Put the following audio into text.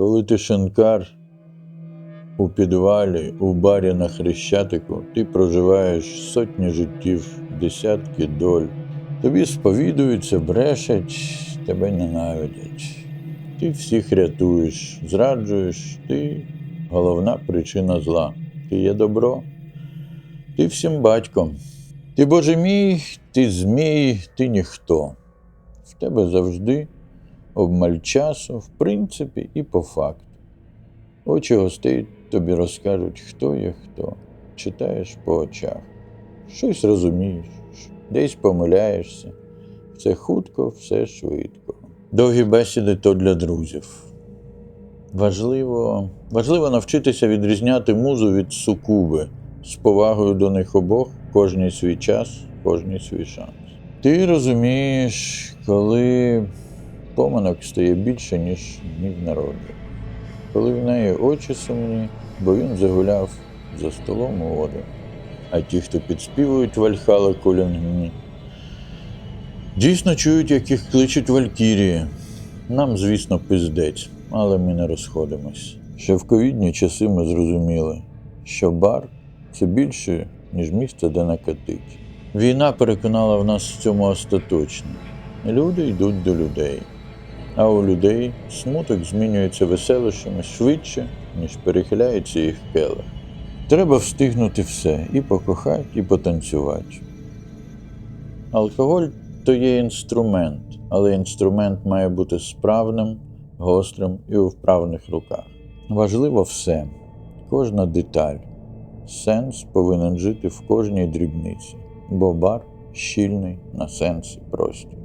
Коли ти шинкар у підвалі, у барі на Хрещатику, ти проживаєш сотні життів, десятки доль. Тобі сповідуються, брешать, тебе ненавидять. Ти всіх рятуєш, зраджуєш, ти головна причина зла. Ти є добро, ти всім батьком. Ти Боже мій, ти змій, ти ніхто. В тебе завжди обмаль часу, в принципі, і по факту. Очі гостей тобі розкажуть, хто є хто. Читаєш по очах. Щось розумієш, десь помиляєшся. Все хутко, все швидко. Довгі бесіди то для друзів. Важливо, важливо навчитися відрізняти музу від сукуби з повагою до них обох, кожний свій час, кожний свій шанс. Ти розумієш, коли поминок стає більше, ніж днів народження. Коли в неї очі сумні, бо він загуляв за столом у воду. А ті, хто підспівують Вальхала Колінгні, дійсно чують, як їх кличуть Валькірії. Нам, звісно, пиздець, але ми не розходимось. Ще в ковідні часи ми зрозуміли, що бар це більше, ніж місце, де накатить. Війна переконала в нас в цьому остаточно. Люди йдуть до людей, а у людей смуток змінюється веселощами швидше, ніж перехиляється їх келих. Треба встигнути все і покохати, і потанцювати. Алкоголь то є інструмент, але інструмент має бути справним, гострим і у вправних руках. Важливо все, кожна деталь. Сенс повинен жити в кожній дрібниці, бо бар щільний на сенс і простір.